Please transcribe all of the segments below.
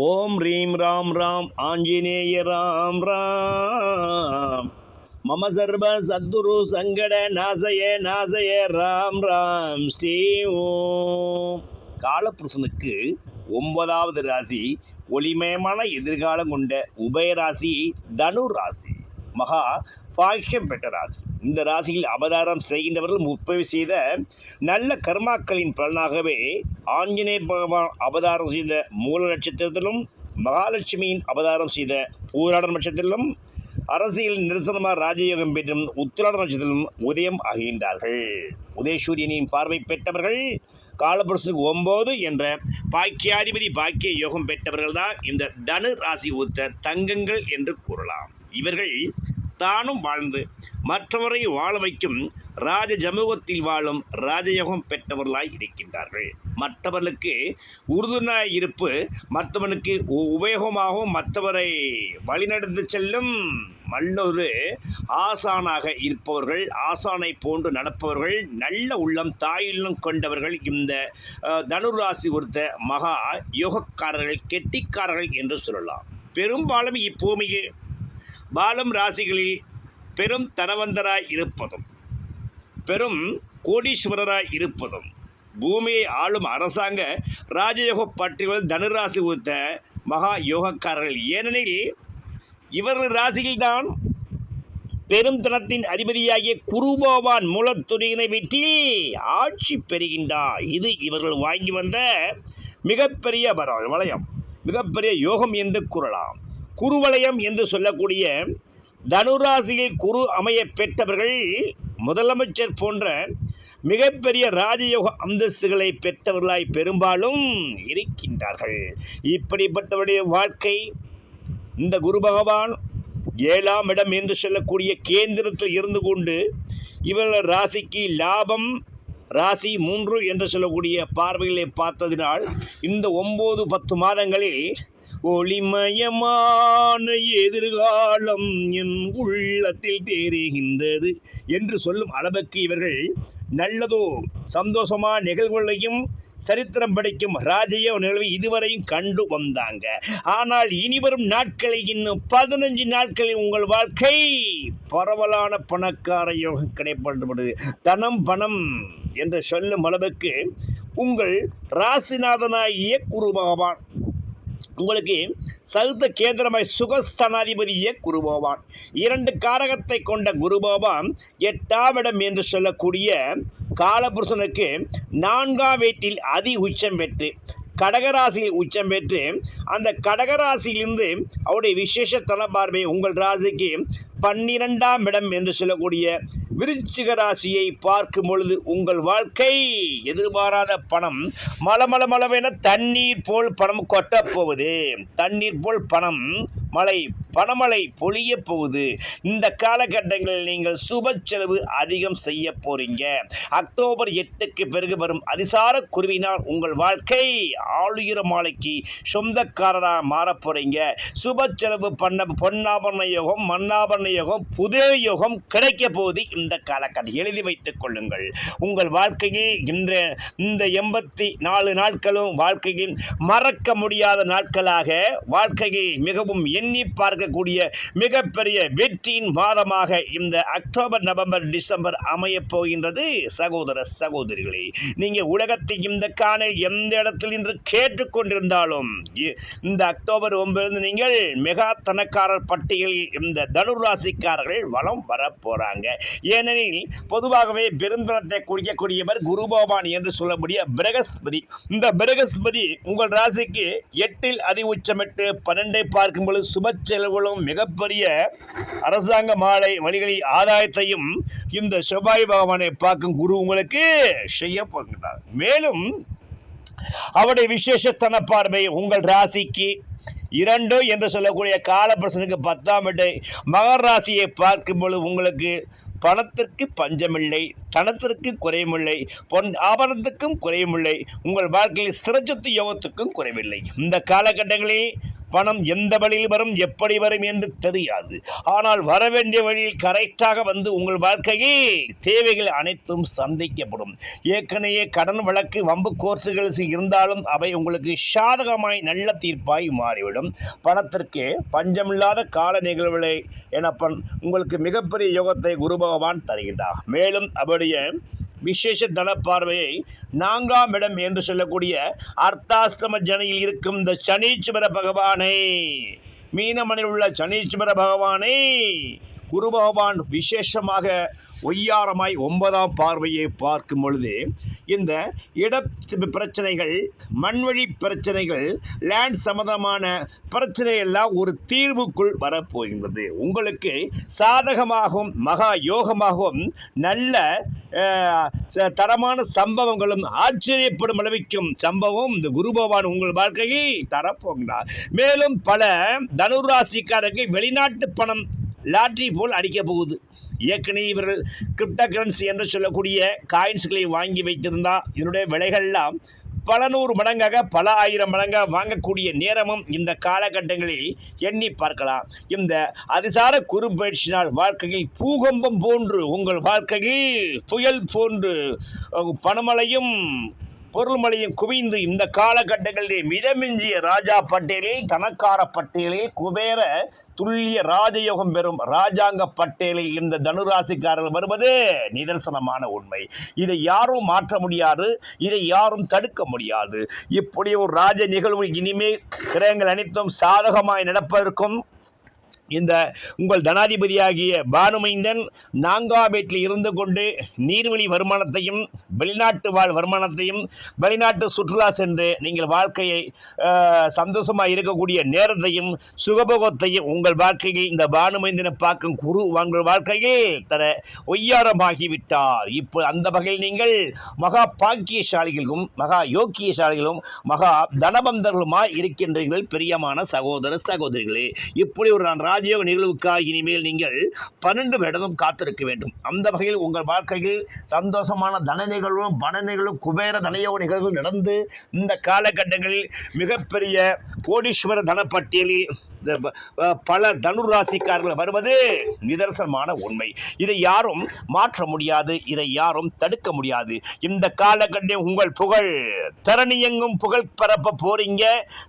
ஓம் ரீம் ராம் ராம் ஆஞ்சநேய ராம் ராம். மம சர்வ சத்துரு சங்கட நாசய நாசய ராம் ராம். ஸ்ரீ ஓம். காலபுருஷனுக்கு ஒன்பதாவது ராசி ஒளிமயமான எதிர்காலம் கொண்ட உபயராசி தனு ராசி மகா பாக்கியம் பெற்ற ராசி. இந்த ராசியில் அவதாரம் செய்கின்றவர்கள் முப்பது செய்த நல்ல கர்மாக்களின் பலனாகவே ஆஞ்சநேய பகவான் அவதாரம் செய்த மூல நட்சத்திரத்திலும் மகாலட்சுமியின் அவதாரம் செய்த பூராட நட்சத்திரத்திலும் அரசியல் நிரசனமாக ராஜயோகம் பெற்றும் உத்திராட நட்சத்திரத்திலும் உதயம் ஆகின்றார்கள் உதயசூரியனின் பார்வை பெற்றவர்கள் காலபுருஷனுக்கு ஒம்பது என்ற பாக்கியாதிபதி பாக்கிய யோகம் பெற்றவர்கள் தான் இந்த தனு ராசி ஒத்த தங்கங்கள் என்று கூறலாம். இவர்கள் தானும் வாழ்ந்து மற்றவரை வாழ வைக்கும் ராஜ சமூகத்தில் வாழும் ராஜயோகம் பெற்றவர்களாய் இருக்கின்றார்கள். மற்றவர்களுக்கு உறுதுணாய் இருப்பு மற்றவனுக்கு உ- உபயோகமாகவும் மற்றவரை வழிநடத்து செல்லும் மல்லொரு ஆசானாக இருப்பவர்கள் ஆசானை போன்று நடப்பவர்கள் நல்ல உள்ளம் தாயுள்ளம் கொண்டவர்கள் இந்த தனுராசி ஒருத்த மகா யோகக்காரர்கள் கெட்டிக்காரர்கள் என்று சொல்லலாம். பெரும்பாலும் இப்பூமியில் பாலம் ராசிகளில் பெரும் தனவந்தராய் இருப்பதும் பெரும் கோடீஸ்வரராய் இருப்பதும் பூமியை ஆளும் அரசாங்க ராஜயோக பற்றிகள் தனுராசி உத்த மகா யோகக்காரர்கள். ஏனெனில் இவர்கள் ராசியில்தான் பெரும் தனத்தின் அதிபதியாகிய குருபோவான் மூலத்துறையினை வெற்றி ஆட்சி பெறுகின்றார். இது இவர்கள் வாங்கி வந்த மிகப்பெரிய வர- வளையம். மிகப்பெரிய யோகம் என்று கூறலாம். குருவலயம் என்று சொல்லக்கூடிய தனுராசியில் குரு அமைய பெற்றவர்கள் முதலமைச்சர் போன்ற மிகப்பெரிய ராஜயோக அந்தஸ்துகளை பெற்றவர்களாய் பெரும்பாலும் இருக்கின்றார்கள். இப்படிப்பட்டவருடைய வாழ்க்கை இந்த குரு பகவான் ஏழாம் இடம் என்று சொல்லக்கூடிய கேந்திரத்தில் இருந்து கொண்டு இவர்கள் ராசிக்கு லாபம் ராசி மூன்று என்று சொல்லக்கூடிய பார்வைகளை பார்த்ததினால் இந்த ஒம்பது பத்து மாதங்களில் ஒளிமயமான எதிர்காலம் என் உள்ளத்தில் தெரிகின்றது என்று சொல்லும் அளவுக்கு இவர்கள் நல்லதோ சந்தோஷமான நிகழ்வுகளையும் சரித்திரம் படைக்கும் ராஜய நிகழ்வை இதுவரையும் கண்டு வந்தாங்க. ஆனால் இனிவரும் நாட்களில் இன்னும் பதினஞ்சு நாட்களில் உங்கள் வாழ்க்கை பரவலான பணக்கார யோகம் கிடைப்படுவது தனம் பணம் என்று சொல்லும் அளவுக்கு உங்கள் ராசிநாதனாகிய குரு பகவான் உங்களுக்கு சகுத்த கேந்திரமாய் சுகஸ்தனாதிபதிய குருபோவான் இரண்டு காரகத்தை கொண்ட குருபோவான் எட்டாம் இடம் என்று சொல்லக்கூடிய காலபுருஷனுக்கு நான்காம் வீட்டில் அதி உச்சம் பெற்று கடகராசியில் உச்சம் பெற்று அந்த கடகராசியிலிருந்து அவருடைய விசேஷ தலப்பார்வை உங்கள் ராசிக்கு பன்னிரெண்டாம் இடம் என்று சொல்லக்கூடிய விருச்சிக ராசியை பார்க்கும் பொழுது உங்கள் வாழ்க்கை எதிர்பாராத பணம் மலமல மலவென தண்ணீர் போல் பணம் கொட்டப்போகுது தண்ணீர் போல் பணம் மழை பணமழை பொழிய போகுது. இந்த காலகட்டங்களில் நீங்கள் சுப செலவு அதிகம் செய்ய போறீங்க. அக்டோபர் எட்டுக்கு பிறகு வரும் அதிசார குருவினால் உங்கள் வாழ்க்கை ஆளுயர மாலைக்கு சொந்தக்காரராக மாறப் போறீங்க. சுப செலவு பண்ண பொன்னாபரண யோகம் மன்னாபரண யோகம் புதே யோகம் கிடைக்க போகுது. இந்த காலக்கட்டம். எழுதி வைத்துக் கொள்ளுங்கள். உங்கள் வாழ்க்கையில் இந்த இந்த எண்பத்தி நாலு நாட்களும் வாழ்க்கையில் மறக்க முடியாத நாட்களாக வாழ்க்கையை மிகவும் எண்ணி பார்க்கக்கூடிய மிகப்பெரிய வெற்றியின் மாதமாக இந்த அக்டோபர் நவம்பர் டிசம்பர் அமையப் போகின்றது. சகோதர சகோதரிகளே நீங்கள் உலகத்தை இந்த காண எந்த இடத்தில் இன்று கேட்டுக்கொண்டிருந்தாலும் இந்த அக்டோபர் ஒன்பது நீங்கள் மெகா தனக்காரர் பட்டியலில் இந்த தனுராசிக்காரர்கள் வளம் வரப்போகிறாங்க போறாங்க. ஏனெனில் பொதுவாகவே பெருந்தனத்தை குறிக்கக்கூடியவர் குரு பகவான் என்று சொல்லக்கூடிய பிரகஸ்பதி. இந்த பிரகஸ்பதி உங்கள் ராசிக்கு எட்டில் அதி உச்சமிட்டு பன்னெண்டை பார்க்கும் பொழுது சுப செலவுகளும் மிகப்பெரிய அரசாங்க மாலை வழிகளில் ஆதாயத்தையும் இந்த செவ்வாய் பகவானை பார்க்கும் குரு உங்களுக்கு செய்ய போகின்றார். மேலும் அவருடைய விசேஷத்தன பார்வை உங்கள் ராசிக்கு இரண்டு என்று சொல்லக்கூடிய காலப்பிரசனுக்கு பத்தாம் இடை மகர் ராசியை பார்க்கும் பொழுது உங்களுக்கு பணத்திற்கு பஞ்சமில்லை தனத்திற்கு குறையுமில்லை பொன் ஆபரணத்துக்கும் குறையுமில்லை உங்கள் வாழ்க்கையில் ஸ்திரச்சொத்து யோகத்துக்கும் குறைவில்லை. இந்த காலகட்டங்களில் பணம் எந்த வழியில் வரும் எப்படி வரும் என்று தெரியாது. ஆனால் வர வேண்டிய வழியில் கரெக்டாக வந்து உங்கள் வாழ்க்கையே தேவைகள் அனைத்தும் சந்திக்கப்படும். ஏற்கனவே கடன் வழக்கு வம்பு கோர்ஸுகள் இருந்தாலும் அவை உங்களுக்கு சாதகமாய் நல்ல தீர்ப்பாய் மாறிவிடும். பணத்திற்கு பஞ்சமில்லாத கால நிகழ்வுகளை எனப்பன் உங்களுக்கு மிகப்பெரிய யோகத்தை குரு பகவான் தருகின்றார் மேலும் அவருடைய விசேஷ தன பார்வையை நான்காம் இடம் என்று சொல்லக்கூடிய அர்த்தாஷ்டம ஜனையில் இருக்கும் இந்த சனீஸ்வர பகவானை மீனமனில் உள்ள சனீஸ்வர பகவானை குரு பகவான் விசேஷமாக ஒய்யாரமாய் ஒன்பதாம் பார்வையை பார்க்கும் பொழுது இந்த இட பிரச்சனைகள் மண்வழி பிரச்சனைகள் லேண்ட் சம்பந்தமான பிரச்சனை எல்லாம் ஒரு தீர்வுக்குள் வரப்போகின்றது. உங்களுக்கு சாதகமாகவும் மகா யோகமாகவும் நல்ல ச- தரமான சம்பவங்களும் ஆச்சரியப்படும் அளவிக்கும் சம்பவம் இந்த குரு பகவான் உங்கள் வாழ்க்கையை தரப்போகிறார் மேலும் பல தனுராசிக்காரர்கள் வெளிநாட்டு பணம் லாட்ரி போல் அடிக்க போகுது. ஏற்கனவே இவர்கள் கிரிப்டோ கரன்சி என்று சொல்லக்கூடிய காயின்ஸ்களை வாங்கி வைத்திருந்தால் இதனுடைய விலைகள்லாம் பல நூறு மடங்காக பல ஆயிரம் மடங்காக வாங்கக்கூடிய நேரமும் இந்த காலகட்டங்களில் எண்ணி பார்க்கலாம். இந்த அதிசார குறுப்பயிற்சினால் வாழ்க்கையில் பூகம்பம் போன்று உங்கள் வாழ்க்கையில் புயல் போன்று பனமழையும் பணமழையும் பொருள்மழையும் குவிந்து இந்த காலகட்டங்களிலே மிதமிஞ்சிய ராஜா பட்டேலில் தனக்கார பட்டேலில் குபேர துல்லிய ராஜயோகம் பெறும் ராஜாங்க பட்டேலில் இந்த தனுராசிக்காரர்கள் வருவது நிதர்சனமான உண்மை. இதை யாரும் மாற்ற முடியாது இதை யாரும் தடுக்க முடியாது. இப்படி ஒரு ராஜ நிகழ்வு இனிமேல் கிரகங்கள் அனைத்தும் சாதகமாய் நடப்பதற்கும் இந்த உங்கள் தனாதிபதியாகிய பானுமைந்தன் நாங்காபேட்டில் வீட்டில் இருந்து கொண்டு நீர்வழி வருமானத்தையும் வெளிநாட்டு வாழ் வருமானத்தையும் வெளிநாட்டு சுற்றுலா சென்று நீங்கள் வாழ்க்கையை சந்தோஷமாக இருக்கக்கூடிய நேரத்தையும் சுகபோகத்தையும் உங்கள் வாழ்க்கையில் இந்த பானுமைந்தனை பார்க்கும் குரு உங்கள் வாழ்க்கையில் தர ஒய்யாரமாகிவிட்டார். இப்போ அந்த வகையில் நீங்கள் மகா பாக்கியசாலிகளும் மகா யோக்கியசாலிகளும் மகா தனபந்தர்களுமாய் இருக்கின்றீர்கள். பிரியமான சகோதர சகோதரிகளே இப்படி ஒரு நான் ராஜயோக நிகழ்வுக்காக இனிமேல் நீங்கள் பன்னெண்டு வருடம் காத்திருக்க வேண்டும். அந்த வகையில் உங்கள் வாழ்க்கையில் சந்தோஷமான தன நிகழ்வும் பண நிகழ்வும் குபேர தனயோக நிகழ்வும் நடந்து இந்த காலகட்டங்களில் மிகப்பெரிய கோடீஸ்வர தனப்பட்டியலில் பல தனுராசிக்காரர்கள் வருவது நிதர்சனமான உண்மை. இதை யாரும் மாற்ற முடியாது இதை யாரும் தடுக்க முடியாது. இந்த காலகட்டம் உங்கள் புகழ். தரணி எங்கும் புகழ் பரப்ப போறீங்க.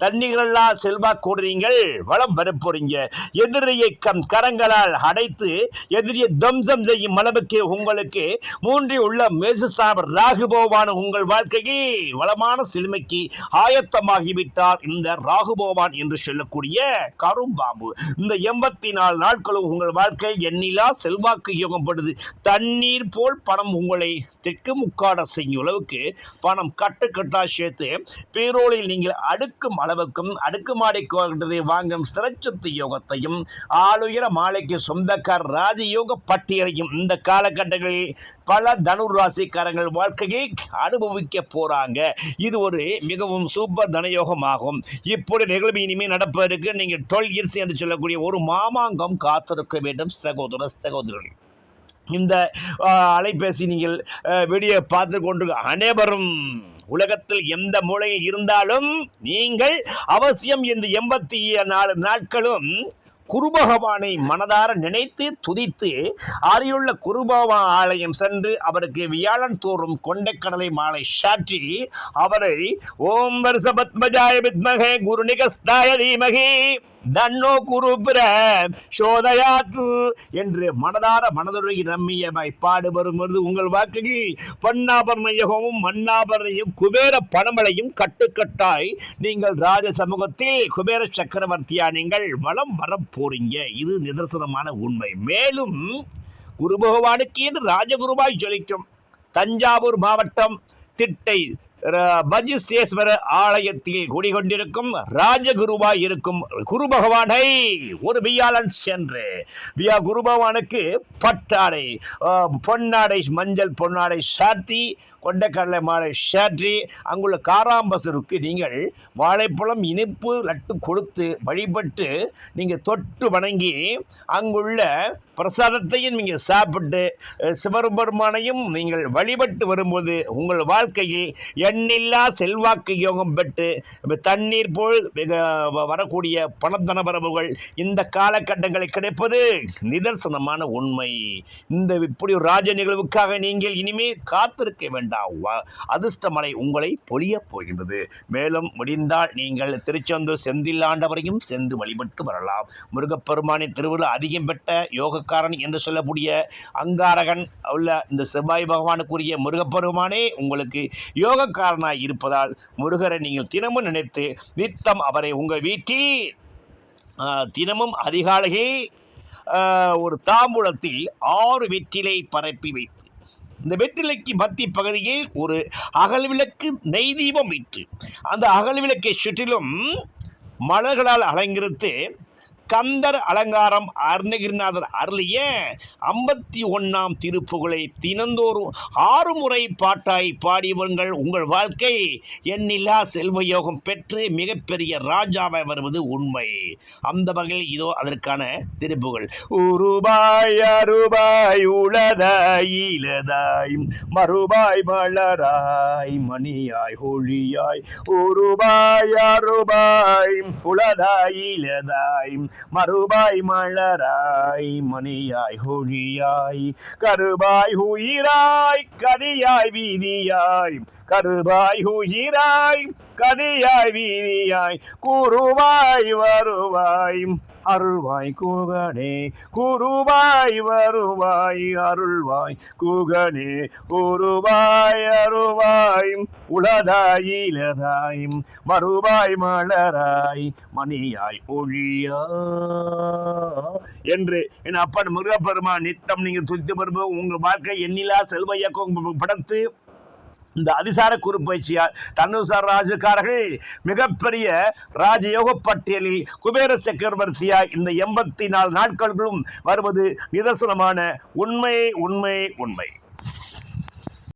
தண்ணிகளெல்லாம் செல்வா கூடுறீங்கள். வளம் வர போறீங்க. எதிரியை கம் கரங்களால் அடைத்து எதிரியை தம்சம் செய்யும் அளவுக்கு உங்களுக்கு மூன்றி உள்ள மேசுசாபர் ராகுபோவான உங்கள் வாழ்க்கைக்கு வளமான செழுமைக்கு ஆயத்தமாகிவிட்டார். இந்த ராகுபோவான் என்று சொல்லக்கூடிய கரும்பாம்பு இந்த எண்பத்தி நாலு நாட்களும் உங்கள் வாழ்க்கை எண்ணிலா செல்வாக்கு யோகப்படுது தண்ணீர் போல் பணம் உங்களை தெற்கு முக்காட செய்யும் அளவுக்கு பணம் கட்டுக்கட்டா சேர்த்து பேரோலில் நீங்கள் அடுக்கும் அளவுக்கும் அடுக்குமாடி கோட்டத்தை வாங்கும் சிறச்சத்து யோகத்தையும் ஆளுயர மாலைக்கு சொந்தக்கார் ராஜயோக பட்டியலையும் இந்த காலகட்டங்களில் பல தனுர் ராசிக்காரங்கள் வாழ்க்கையை அனுபவிக்க போறாங்க. இது ஒரு மிகவும் சூப்பர் தனயோகமாகும். இப்படி நிகழ்வு இனிமேல் நடப்பதற்கு நீங்கள் டுவெல் இயர்ஸ் என்று சொல்லக்கூடிய ஒரு மாமாங்கம் காத்திருக்க வேண்டும் சகோதர சகோதரர்கள் இந்த அலைபேசி நீங்கள் வீடியோ பார்த்து கொண்டு அனைவரும் உலகத்தில் எந்த மூலையில் இருந்தாலும் நீங்கள் அவசியம் என்று எண்பத்தி நாலு நாட்களும் குருபகவானை மனதார நினைத்து துதித்து அருகிலுள்ள குருபகவா ஆலயம் சென்று அவருக்கு வியாழன் தோறும் கொண்டைக்கடலை மாலை சாற்றி அவரை ஓம் வருஷ பத்மஜாய வித்மகே குரு நிகஸ்தாய தீமகி. தன்னோ குருபுர சோதையாற்று என்று மனதார மனதுடைய ரம்மியமாய் பாடுபடும் பொழுது உங்கள் வாக்குகள் பொன்னாபரண யுகமும் மன்னாபரணையும் குபேர பணமலையும் கட்டுக்கட்டாய் நீங்கள் ராஜ சமூகத்தில் குபேர சக்கரவர்த்தியா நீங்கள் வளம் வர போறீங்க. இது நிதர்சனமான உண்மை. மேலும் குரு பகவானுக்கு என்று ராஜகுருவாய் ஜொலிக்கும். தஞ்சாவூர் மாவட்டம் திட்டை பஜிஸ்டேஸ்வர ஆலயத்தில் குடிகொண்டிருக்கும் ராஜகுருவாய் இருக்கும் குரு பகவானை ஒரு வியாழன் சென்று வியா குரு பகவானுக்கு பட்டாடை பொன்னாடை மஞ்சள் பொன்னாடை சாத்தி கொண்டைக்கடலை மாலை சாற்றி அங்குள்ள காராம்பசருக்கு நீங்கள் வாழைப்பழம் இனிப்பு லட்டு கொடுத்து வழிபட்டு நீங்கள் தொட்டு வணங்கி அங்குள்ள பிரசாதத்தையும் நீங்கள் சாப்பிட்டு சிவபெருமானையும் நீங்கள் வழிபட்டு வரும்போது உங்கள் வாழ்க்கையில் எண்ணில்லா செல்வாக்கு யோகம் பெற்று தண்ணீர் போல் மிக வரக்கூடிய பணத்தன வரவுகள் இந்த காலகட்டங்களில் கிடைப்பது நிதர்சனமான உண்மை. இந்த இப்படி ஒரு ராஜ நிகழ்வுக்காக நீங்கள் இனிமே காத்திருக்க வேண்டாம். வ- அதிர்ஷ்டமலை உங்களை பொழியப் போகின்றது. மேலும் முடிந்தால் நீங்கள் திருச்செந்தூர் செந்தில்லாண்டவரையும் சென்று வழிபட்டு வரலாம். முருகப்பெருமானின் திருவிழா அதிகம் பெற்ற யோகக்காரன் என்று சொல்லக்கூடிய அங்காரகன் உள்ள இந்த செவ்வாய் பகவானுக்குரிய முருகப்பெருமானே உங்களுக்கு யோகக்காரனாய் இருப்பதால் முருகரை நீங்கள் தினமும் நினைத்து நித்தம் அவரை உங்கள் வீட்டில் தினமும் அதிகாலையே ஒரு தாம்பூலத்தில் ஆறு வெற்றிலை பரப்பி வைத்து இந்த வெற்றிலைக்கு மத்திய பகுதியில் ஒரு அகல் விளக்கு நெய் தீபம் வைத்து அந்த அகல் விளக்கை சுற்றிலும் மலர்களால் அலங்கரித்து கந்தர் அலங்காரம் அருணகிரிநாதர் அருளிய ஐம்பத்தி ஒன்றாம் திருப்புகளை தினந்தோறும் ஆறு முறை பாட்டாய் பாடியவங்கள் உங்கள் வாழ்க்கை. எண்ணில்லா செல்வ யோகம் பெற்று மிகப்பெரிய ராஜாவை வருவது உண்மை. அந்த வகையில் இதோ அதற்கான திருப்புகள் உருபாய் அருபாய் உளதாய் இலதாய் மறுபாய் மலராய் மணியாய் ஒளியாய். உருபாய் அருபாய் உளதாய் இலதாய் மறுபாய் மலராய் மணியாய் ஒளியாய் கருபாய் உயிராய் கதியாய் வீதியாய் கருபாய் உயிராய் கதியாய் வீதியாய் கூறுவாய் வருவாய். அருள்வாய் கூகனே குருவாய் வருவாய் அருள்வாய் கூகனே குருவாய் அருவாய் உளதாய் இலதாய் மறுவாய் மலராய் மணியாய் ஒழியா. என்று என் அப்பன் முருகப்பெருமா நித்தம் நீங்கள் துதித்து வரும்போது உங்கள் வாழ்க்கை எண்ணிலா செல்வ படத்து இந்த அதிசார குறுப்பயிற்சியால் தன்னுசார் ராஜக்காரர்கள் மிகப்பெரிய ராஜயோக பட்டியலில் குபேர சக்கரவர்த்தியாய் இந்த எண்பத்தி நாலு நாட்களும் வருவது நிதர்சனமான உண்மை உண்மை உண்மை.